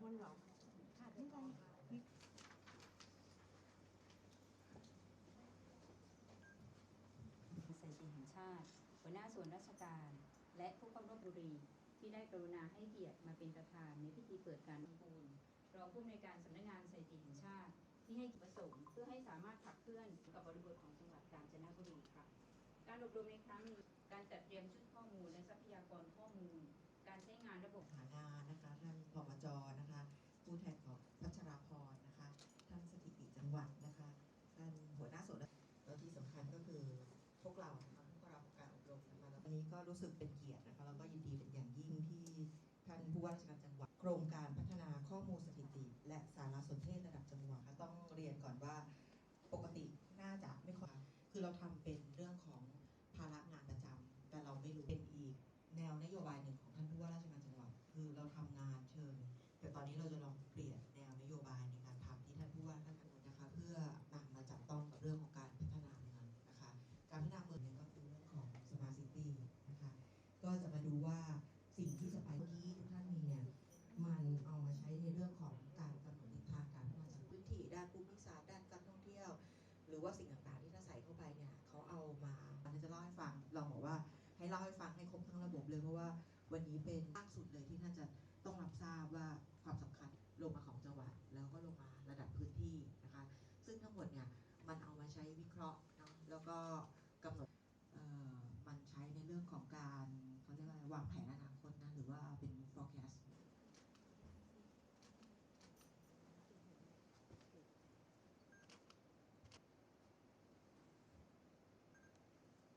คนเหรอขาดไม่ได้สถิติแห่งชาติ หัวหน้าส่วนราชการ และผู้เข้าร่วมบุรี ที่ได้กรุณาให้เกียรติมาเป็นประธานในพิธีเปิดการประมูลรองผู้อำนวยการสำนักงานสถิติแห่งชาติ ที่ให้ประสงค์เพื่อให้สามารถขับเคลื่อนกับบริบทของจังหวัดกาญจนบุรีค่ะ การอบรมในครั้งนี้การจัดเตรียมชุดข้อมูลและทรัพยากรข้อมูล การใช้งานระบบฐานานะคะท่านผอมจนะคะ ผู้แทนของพัชราพรนะคะ ท่านสถิติจังหวัดนะคะท่านหัวหน้าส่วนราชแล้วที่สำคัญก็คือพวกเรานะคะผู้รับการอบรม นี้ก็รู้สึกเป็นเกียรตินะคะแล้วก็ยินดีเป็นอย่างยิ่งที่ท่านผู้ว่าราชการจังหวัดโครงการพัฒนาข้อมูลสถิติ และสารสนเทศระดับจังหวัดต้องเรียนก่อนว่าปกติน่าจะไม่ค่อยคือเราทำเป็นเรื่องของภาระงานประจำแต่เราไม่รู้เป็นอีก แนวนโยบายหนึ่งของท่านผู้ว่าราชการจังหวัด คือเราทำงานเชิงแต่ตอนนี้เราจะลองเปลี่ยนแนวนโยบายในการทำที่ท่านผู้ว่าท่านกำหนดนะคะ เพื่อนำมาจับต้องกับเรื่องของการพัฒนาเมืองนะคะ การพัฒนาเมืองเนี่ยก็คือเรื่อง หรือว่าสิ่งต่างๆที่ท่านใส่เข้าไปเนี่ยเขาเอามาอันนี้จะเล่าให้ฟังเราบอกว่าให้เล่าให้ฟังให้ครบทั้งระบบเลยเพราะว่าวันนี้เป็นล่างสุดเลยที่ท่านจะต้องรับทราบว่าความสำคัญลงมาของจังหวัดแล้วก็ลงมาระดับพื้นที่นะคะ ซึ่งทั้งหมดเนี่ยมันเอามาใช้วิเคราะห์แล้วก็กำหนด